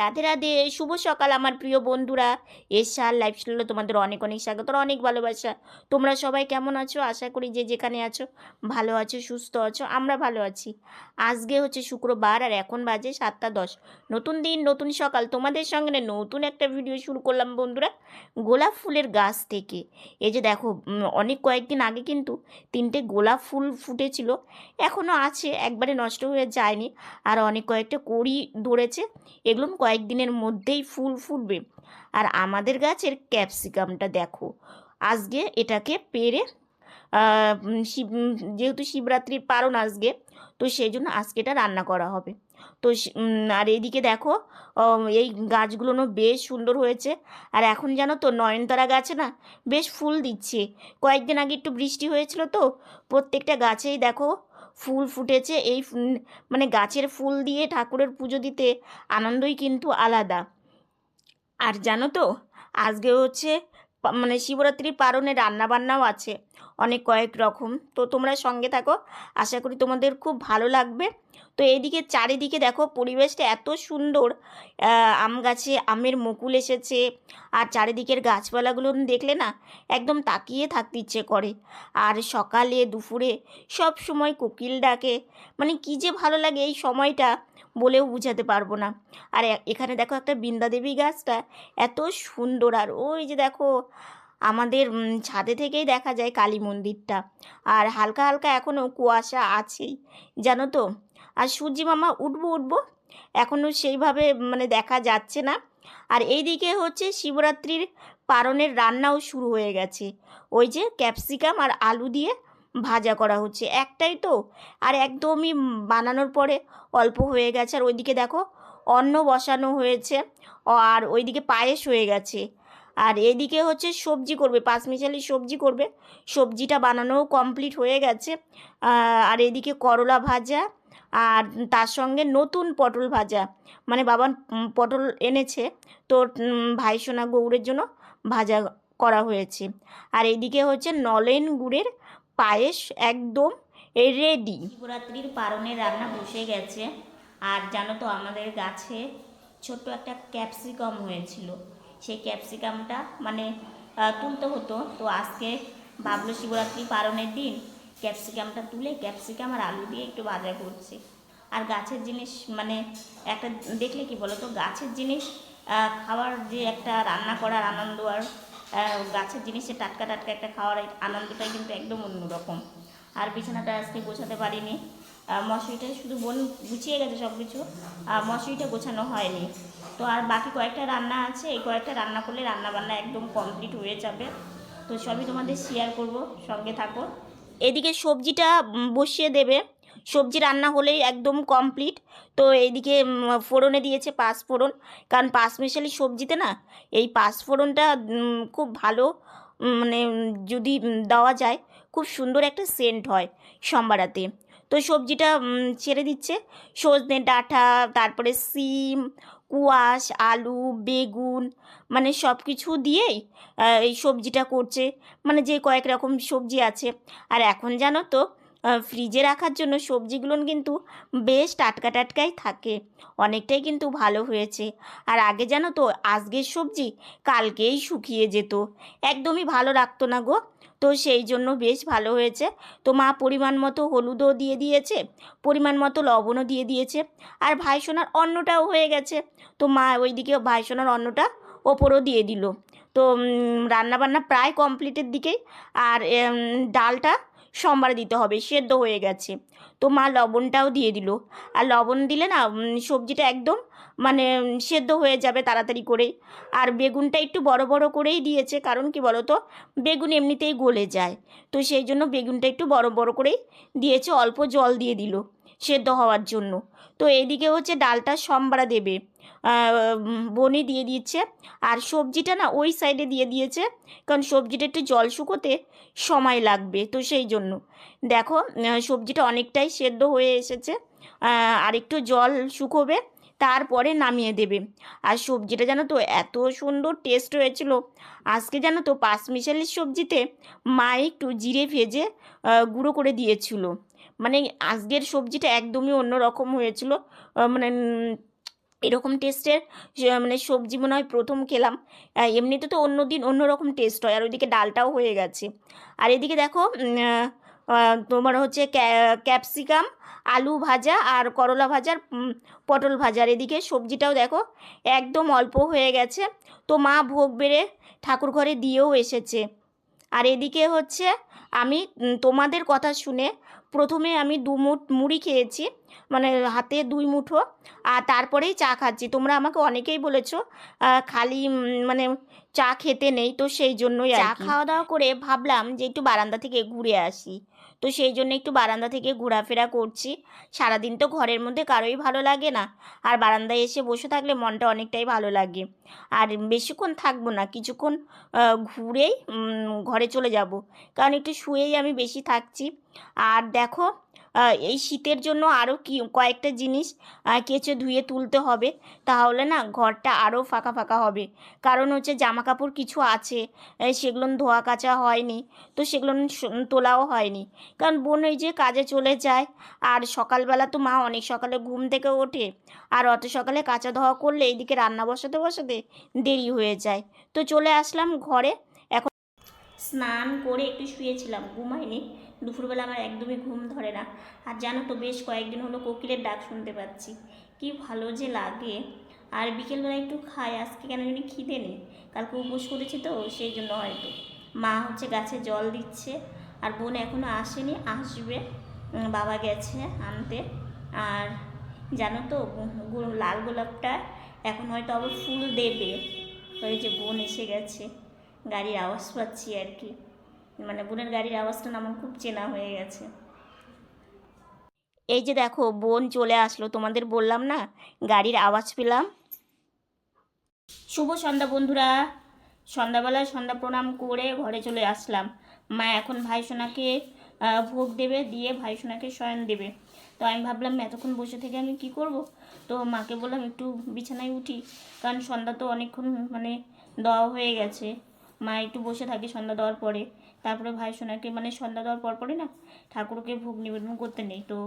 রাধে রাধে, শুভ সকাল আমার প্রিয় বন্ধুরা। এসআর লাইফস্টাইলে তোমাদের অনেক অনেক স্বাগত অনেক ভালোবাসা। তোমরা সবাই কেমন আছো? আশা করি যে যেখানে আছো, ভালো আছো, সুস্থ আছো, আমরা ভালো আছি। আজকে হচ্ছে শুক্রবার আর এখন বাজে সাতটা দশ। নতুন দিন, নতুন সকাল। তোমাদের সঙ্গে নতুন একটা ভিডিও শুরু করলাম বন্ধুরা, গোলাপ ফুলের গাছ থেকে। এই যে দেখো অনেক কয়েকদিন আগে কিন্তু তিনটে গোলাপ ফুল ফুটেছিল এখনও আছে, একবারে নষ্ট হয়ে যায়নি। আর অনেক কয়েকটা কড়ি ধরেছে, এগুলো কয়েকদিনের মধ্যেই ফুল ফুটবে। আর আমাদের গাছের ক্যাপসিকামটা দেখো, আজকে এটাকে পেরে শিব যেহেতু শিবরাত্রির পারণ আজকে, তো সেই জন্য আজকে এটা রান্না করা হবে। তো আর এইদিকে দেখো এই গাছগুলো বেশ সুন্দর হয়েছে। আর এখন জানো তো, নয়নতারা গাছে না বেশ ফুল দিচ্ছে। কয়েকদিন আগে একটু বৃষ্টি হয়েছিল তো, প্রত্যেকটা গাছেই দেখো ফুল ফুটেছে। এই মানে গাছের ফুল দিয়ে ঠাকুরের পুজো দিতে আনন্দই কিন্তু আলাদা। আর জানো তো, আজকে হচ্ছে মানে শিবরাত্রি পারণে রান্নাবান্নাও আছে অনেক কয়েক রকম। তো তোমরা সঙ্গে থাকো। আশা করি তোমাদের খুব ভালো লাগবে। তো এইদিকে চারিদিকে দেখো পরিবেশটা এত সুন্দর। আম গাছে আমের মুকুল এসেছে আর চারিদিকের গাছপালাগুলো দেখলে না একদম তাকিয়ে থাকতে ইচ্ছে করে। আর সকালে, দুপুরে সব সময় কোকিল ডাকে। মানে কী যে ভালো লাগে এই সময়টা বলেও বোঝাতে পারব না। আর এখানে দেখো একটা বৃন্দাদেবী গাছটা এত সুন্দর। আর ওই যে দেখো আমাদের ছাদে থেকেই দেখা যায় কালী মন্দিরটা। আর হালকা হালকা এখনও কুয়াশা আছেই। জানো তো? আর সূর্যি মামা উঠবো উঠবো। এখনও সেইভাবে মানে দেখা যাচ্ছে না। আর এইদিকে হচ্ছে শিবরাত্রির পারণের রান্নাও শুরু হয়ে গেছে। ওই যে ক্যাপসিকাম আর আলু দিয়ে ভাজা করা হচ্ছে। একটাই তো। আর একদমই বানানোর পরে অল্প হয়ে গেছে। আর ওইদিকে দেখো অন্ন বসানো হয়েছে। আর ওইদিকে পায়েস হয়ে গেছে। আর এদিকে হচ্ছে সবজি করবে। পাঁচমিশালি সবজি করবে। সবজিটা বানানোও কমপ্লিট হয়ে গেছে। আর এদিকে করলা ভাজা। আর তার সঙ্গে নতুন পটল ভাজা। মানে বাবা পটল এনেছে। তো ভাইসোনা গৌড়ের জন্য ভাজা করা হয়েছে। আর এইদিকে হচ্ছে নলেন গুড়ের পায়েস একদম রেডি শিবরাত্রির পারণের রান্না বসে গেছে। আর জানো তো, আমাদের গাছে ছোট্ট একটা ক্যাপসিকাম হয়েছিল। সেই ক্যাপসিকামটা মানে তুলতে হতো। তো আজকে ভাবলো শিবরাত্রি পারণের দিন। ক্যাপসিকামটা তুলে ক্যাপসিকাম আর আলু দিয়ে একটু ভাজা করছি। আর গাছের জিনিস মানে একটা দেখলে কি বলো তো গাছের জিনিস খাওয়ার যে একটা রান্না করার আনন্দ আর গাছের জিনিসে টাটকা টাটকা একটা খাওয়ার এই আনন্দটাই কিন্তু একদম অন্যরকম। আর বিছানাটা আজকে গোছাতে পারিনি। মশারিটা শুধু বোন গুছিয়ে গেছে সব কিছু মশারিটা গোছানো হয়নি। তো আর বাকি কয়েকটা রান্না আছে। এই কয়েকটা রান্না করলে রান্না বান্না একদম কমপ্লিট হয়ে যাবে। তো সবই তোমাদের শেয়ার করব। সঙ্গে থাকো। এদিকে সবজিটা বসিয়ে দেবে। সবজি রান্না হলেই একদম কমপ্লিট তো এইদিকে ফোড়নে দিয়েছে পাঁচ ফোড়ন। কারণ পাঁচ মিশালি সবজিতে না, এই পাঁচ ফোড়নটা খুব ভালো মানে যদি দেওয়া যায়, খুব সুন্দর একটা সেন্ট হয় সম্বারাতে। তো সবজিটা ছেড়ে দিচ্ছে। সজনে ডাঁটা, তারপরে সিম কুয়াশ আলু, বেগুন মানে সব কিছু দিয়েই এই সবজিটা করছে। মানে যে কয়েক রকম সবজি আছে। আর এখন জানো তো ফ্রিজে রাখার জন্য সবজিগুলো কিন্তু বেশ টাটকা টাটকাই থাকে। অনেকটাই কিন্তু ভালো হয়েছে। আর আগে জানো তো, আজকের সবজি কালকেই শুকিয়ে যেত। একদমই ভালো রাখতো না গো। তো সেই জন্য বেশ ভালো হয়েছে। তো মা পরিমাণ মতো হলুদও দিয়ে দিয়েছে, পরিমাণ মতো লবণও দিয়ে দিয়েছে। আর ভাইসোনার অন্নটাও হয়ে গেছে। তো মা ওইদিকে ভাইসোনার অন্নটা ওপরও দিয়ে দিল। তো রান্নাবান্না প্রায় কমপ্লিটের দিকেই। আর ডালটা সোমবারে দিতে হবে, সেদ্ধ হয়ে গেছে। তো মা লবণটাও দিয়ে দিল। আর লবণ দিলে না সবজিটা একদম মানে সেদ্ধ হয়ে যাবে তাড়াতাড়ি করে আর বেগুনটা একটু বড় বড় করেই দিয়েছে, কারণ কি বলো তো বেগুন এমনিতেই গলে যায়। তো সেই জন্য বেগুনটা একটু বড় বড় করেই দিয়েছে, অল্প জল দিয়ে দিল। সেদ্ধ হওয়ার জন্য। তো এইদিকে হচ্ছে ডালটা সোমবারা দেবে। বনি দিয়ে দিচ্ছে আর সবজিটা না ওই সাইডে দিয়ে দিয়েছে। কারণ সবজিটা একটু জল শুকোতে সময় লাগবে, তো সেই জন্য। দেখো সবজিটা অনেকটাই সেদ্ধ হয়ে এসেছে। আর একটু জল শুকোবে, তারপরে নামিয়ে দেবে। আর সবজিটা জানো তো এত সুন্দর টেস্ট হয়েছিল। আজকে জানো তো পাঁচমিশালির সবজিতে মা একটু জিরে ভেজে গুঁড়ো করে দিয়েছিল। মানে আজকের সবজিটা একদমই অন্যরকম হয়েছিল। মানে এরকম টেস্টের মানে সবজি মনে হয় প্রথম খেলাম। এমনিতে তো অন্য দিন অন্য রকম টেস্ট হয়, আর ওইদিকে ডালটাও হয়ে গেছে। আর এদিকে দেখো তোমার হচ্ছে ক্যাপসিকাম, আলু ভাজা আর করলা ভাজার পটল ভাজার এদিকে সবজিটাও দেখো, একদম অল্প হয়ে গেছে। তো মা ভোগ বেড়ে ঠাকুর ঘরে দিয়েও এসেছে। আর এদিকে হচ্ছে, আমি তোমাদের কথা শুনে প্রথমে আমি দু মুঠ মুড়ি খেয়েছি মানে হাতে দুই মুঠো, আর তারপরেই চা খাচ্ছি। তোমরা আমাকে অনেকেই বলেছ খালি মানে চা খেতে নেই তো সেই জন্যই চা খাওয়া দাওয়া করে ভাবলাম যে একটু বারান্দা থেকে ঘুরে আসি। তো সেই জন্য একটু বারান্দা থেকে ঘোরাফেরা করছি। সারাদিন তো ঘরের মধ্যে কারোই ভালো লাগে না। আর বারান্দায় এসে বসে থাকলে মনটা অনেকটাই ভালো লাগে। আর বেশিক্ষণ থাকব না কিছুক্ষণ ঘুরেই ঘরে চলে যাব। কারণ একটু শুয়েই আমি বেশি থাকছি। আর দেখো এই শীতের জন্য আরও কি, কয়েকটা জিনিস কেচে ধুয়ে তুলতে হবে। তাহলে না, ঘরটা আরও ফাঁকা ফাঁকা হবে। কারণ হচ্ছে জামা কাপড় কিছু আছে সেগুলো ধোয়া কাচা হয়নি, তো সেগুলো তোলাও হয়নি। কারণ বোন ওই যে কাজে চলে যায়, আর সকালবেলা তো মা অনেক সকালে ঘুম থেকে ওঠে, আর অত সকালে কাঁচা ধোয়া করলে এইদিকে রান্না বসাতে বসাতে দেরি হয়ে যায়। তো চলে আসলাম ঘরে স্নান করে একটু শুয়েছিলাম ঘুমাইনি দুপুরবেলা আমার একদমই ঘুম ধরে না। আর জানো তো বেশ কয়েকদিন হলো কোকিলের ডাক শুনতে পাচ্ছি। কি ভালো যে লাগে। আর বিকেলবেলা একটু খাই আজকে কেন জানি খিদে নেই। কালকে উপোস করেছি তো, সেই জন্য হয়তো। মা হচ্ছে গাছে জল দিচ্ছে, আর বোন এখনও আসেনি, আসবে। বাবা গেছে আনতে। আর জানো তো লাল গোলাপটা এখন হয়তো আবার ফুল দেবে। ওই যে বোন এসে গেছে। গাড়ির আওয়াজ পাচ্ছি আর কি। মানে বোনের গাড়ির আওয়াজটা আমার খুব চেনা হয়ে গেছে। এই যে দেখো বোন চলে আসলো তোমাদের বললাম না? গাড়ির আওয়াজ পেলাম। শুভ সন্ধ্যা বন্ধুরা। সন্ধ্যাবেলায় সন্ধ্যা প্রণাম করে ঘরে চলে আসলাম। মা এখন ভাইসোনাকে আহ, ভোগ দেবে দিয়ে ভাইসোনাকে শয়ন দেবে। তো আমি ভাবলাম এতক্ষণ বসে থেকে আমি কি করব? তো মাকে বললাম একটু বিছানায় উঠি। কারণ সন্ধ্যা তো অনেকক্ষণ মানে দেওয়া হয়ে গেছে। মা একটু বসে থাকে সন্ধ্যা দেওয়ার পরে। তারপরে ভাই সোনাকে মানে সন্ধ্যা দেওয়ার পর পরে না, ঠাকুরকে ভোগ নিবেদন করতে নেই। তো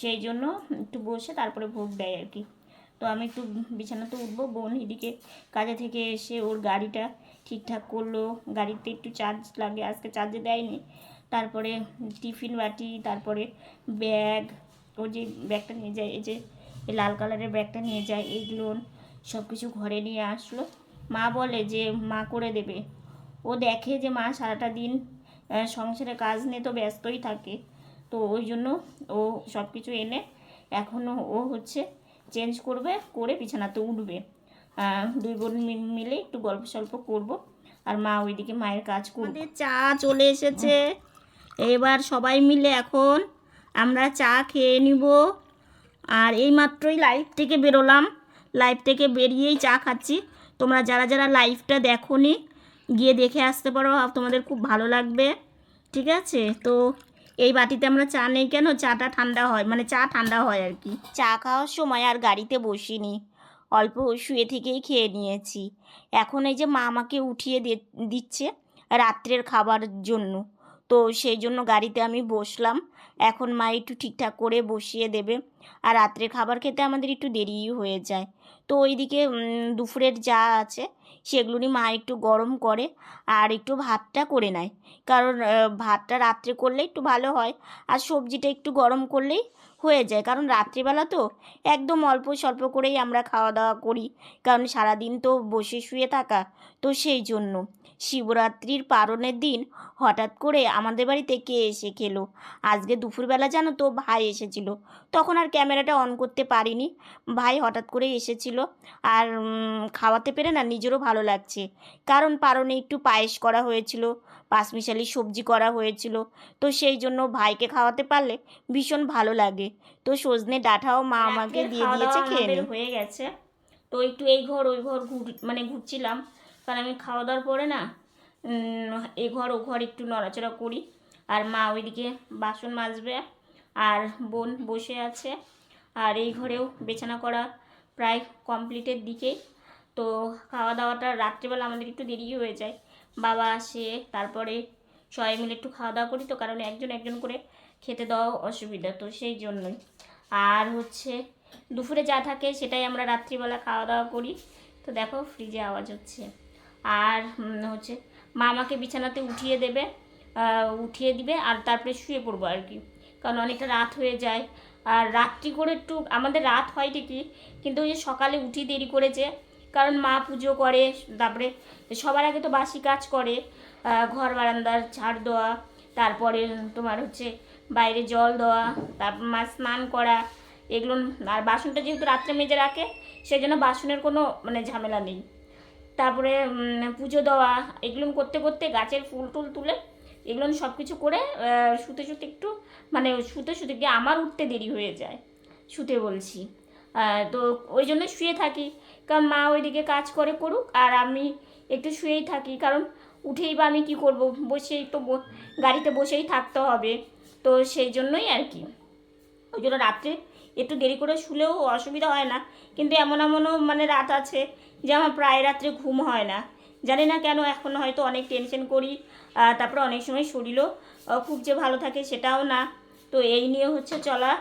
সেই জন্য একটু বসে তারপরে ভোগ দেয় আর কি। তো আমি একটু বিছানাতে উঠবো, বোন এদিকে কাজে থেকে এসে ওর গাড়িটা ঠিকঠাক করল। গাড়িতে একটু চার্জ লাগে, আজকে চার্জে দেয়নি। তারপরে টিফিন বাটি, তারপরে ব্যাগ, ও যে ব্যাগটা নিয়ে যায়, এই যে লাল কালারের ব্যাগটা নিয়ে যায় এইগুলো সব কিছু ঘরে নিয়ে আসলো। মা বলে যে, মা করে দেবে। ও দেখে যে মা সারাটা দিন সংসারে কাজ নিয়ে তো ব্যস্তই থাকে। তো ওই জন্য ও সব কিছু এনে এখনও ও হচ্ছে চেঞ্জ করবে, করে বিছানাতে উঠবে। দুই বোন মিলে একটু গল্প সল্প করব। আর মা ওইদিকে মায়ের কাজ করবে। চা চলে এসেছে। এবার সবাই মিলে এখন আমরা চা খেয়ে নিব। আর এই মাত্রই লাইভ থেকে বেরোলাম। লাইভ থেকে বেরিয়েই চা খাচ্ছি। তোমরা যারা যারা লাইভটা দেখোনি গিয়ে দেখে আসতে পারো তোমাদের খুব ভালো লাগবে। ঠিক আছে? তো এই বাটিতে আমরা চা নেই কেন? চাটা ঠান্ডা হয় মানে চা ঠান্ডা হয় আর কি। চা খাওয়ার সময় আর গাড়িতে বসিনি, অল্প শুয়ে থেকেই খেয়ে নিয়েছি। এখন এই যে মা আমাকে উঠিয়ে দিচ্ছে রাত্রের খাবার জন্য, তো সেই জন্য গাড়িতে আমি বসলাম। এখন মা একটু ঠিকঠাক করে বসিয়ে দেবে, আর রাত্রের খাবার খেতে আমাদের একটু দেরিই হয়ে যায়। তো ওইদিকে দুপুরের যা আছে সেগুলোরই মা একটু গরম করে আর একটু ভাতটা করে নেয়। কারণ ভাতটা রাত্রে করলে একটু ভালো হয় আর সবজিটা একটু গরম করলেই হয়ে যায়। কারণ রাত্রিবেলা তো একদম অল্প স্বল্প করেই আমরা খাওয়া দাওয়া করি। কারণ সারাদিন তো বসে শুয়ে থাকা তো সেই জন্য। শিবরাত্রির পারণের দিন হঠাৎ করে আমাদের বাড়িতে কে এসে খেলো? আজকে দুপুরবেলা জানো তো ভাই এসেছিল। তখন আর ক্যামেরাটা অন করতে পারিনি। ভাই হঠাৎ করে এসেছিল আর খাওয়াতে পেরে না নিজেরও ভালো লাগছে। কারণ পারণে একটু পায়েস করা হয়েছিল পাঁচমিশালি সবজি করা হয়েছিল। তো সেই জন্য ভাইকে খাওয়াতে পারলে ভীষণ ভালো লাগে। তো সজনে ডাঁটাও মা আমাকে দিয়ে দিয়েছে খেয়ে হয়ে গেছে। তো একটু এই ঘর ওই ঘর ঘুর মানে ঘুরছিলাম। কারণ আমি খাওয়া দাওয়ার পরে না এ ঘর ও ঘর একটু নড়াচড়া করি। আর মা ওইদিকে বাসন মাজবে আর বোন বসে আছে। আর এই ঘরেও বিছানা করা প্রায় কমপ্লিটের দিকেই। তো খাওয়া দাওয়াটা রাত্রিবেলা আমাদের একটু দেরি হয়ে যায়। বাবা আসে, তারপরে সবাই মিলে একটু খাওয়া দাওয়া করি তো, কারণ একজন একজন করে খেতে দেওয়া অসুবিধা তো সেই জন্যই। আর হচ্ছে দুপুরে যা থাকে সেটাই আমরা রাত্রিবেলা খাওয়া দাওয়া করি। তো দেখো ফ্রিজে আওয়াজ হচ্ছে। আর হচ্ছে মা আমাকে বিছানাতে উঠিয়ে দেবে উঠিয়ে দিবে আর তারপরে শুয়ে পড়ব আর কি। কারণ অনেকটা রাত হয়ে যায়। আর রাত্রি করে একটু, আমাদের রাত হয় ঠিকই, কিন্তু ওই যে সকালে উঠি দেরি করেছে কারণ মা পুজো করে, তারপরে সবার আগে তো বাসি কাজ করে ঘর বারান্দার ঝাড় দেওয়া, তারপরে তোমার হচ্ছে বাইরে জল দেওয়া তারপর মা স্নান করা, এগুলো, আর বাসনটা যেহেতু রাত্রে মেজে রাখে সেই জন্য বাসনের কোনো মানে ঝামেলা নেই। তারপরে পুজো দেওয়া, এগুলো করতে করতে গাছের ফুল টুল তুলে এগুলো সব কিছু করে শুতে শুতে একটু মানে শুতে শুতে গিয়ে আমার উঠতে দেরি হয়ে যায়, শুতে বলছি। তো ওই জন্য শুয়ে থাকি। কারণ মা ওইদিকে কাজ করে করুক, আর আমি একটু শুয়েই থাকি। কারণ উঠেই বা আমি কি করব? বসেই তো ব- গাড়িতে বসেই থাকতে হবে। তো সেই জন্যই আর কি। ওই জন্য রাত্রে একটু দেরি করে শুলেও অসুবিধা হয় না। কিন্তু এমন এমনও মানে রাত আছে যে আমার প্রায় রাত্রে ঘুম হয় না। জানি না কেন এখন হয়তো অনেক টেনশন করি তারপরে অনেক সময় শরীরও খুব যে ভালো থাকে সেটাও না। তো এই নিয়ে হচ্ছে চলা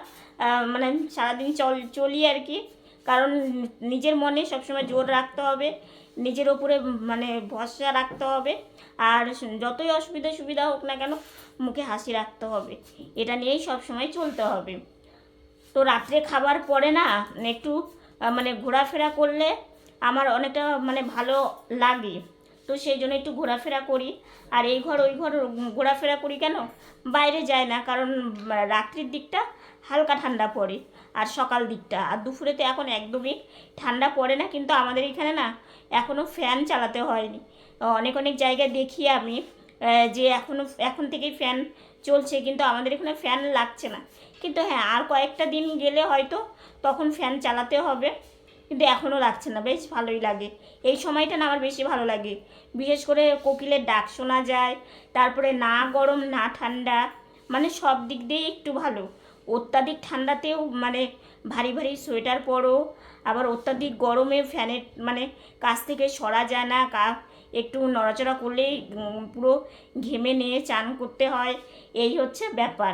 মানে সারাদিন চল, চলি আর কি। কারণ নিজের মনে সবসময় জোর রাখতে হবে, নিজের ওপরে মানে ভরসা রাখতে হবে। আর যতই অসুবিধা সুবিধা হোক না কেন, মুখে হাসি রাখতে হবে। এটা নিয়েই সবসময় চলতে হবে। তো রাত্রে খাবার পরে না, একটু মানে ঘোরাফেরা করলে আমার অনেকটা মানে ভালো লাগে। তো সেই জন্য একটু ঘোরাফেরা করি। আর এই ঘর ওই ঘর ঘোরাফেরা করি কেন? বাইরে যায় না, কারণ রাত্রির দিকটা হালকা ঠান্ডা পড়ে আর সকাল দিকটা। আর দুপুরে তো এখন একদমই ঠান্ডা পড়ে না, কিন্তু আমাদের এখানে না এখনও ফ্যান চালাতে হয়নি। অনেক অনেক জায়গায় দেখি আমি যে এখনও এখন থেকেই ফ্যান চলছে, কিন্তু আমাদের এখানে ফ্যান লাগছে না। কিন্তু হ্যাঁ আর কয়েকটা দিন গেলে হয়তো তখন ফ্যান চালাতে হবে। কিন্তু এখনও লাগছে না, বেশ ভালোই লাগে। এই সময়টা না আমার বেশি ভালো লাগে। বিশেষ করে কোকিলের ডাক শোনা যায়, তারপরে না গরম, না ঠান্ডা মানে সব দিক দিয়ে একটু ভালো। অত্যাধিক ঠান্ডাতেও মানে ভারী ভারী সোয়েটার পরো, আবার অত্যাধিক গরমে ফ্যানের মানে কাছ থেকে সরা যায় না, কা একটু নড়াচড়া করলেই পুরো ঘেমে নিয়ে চান করতে হয়। এই হচ্ছে ব্যাপার।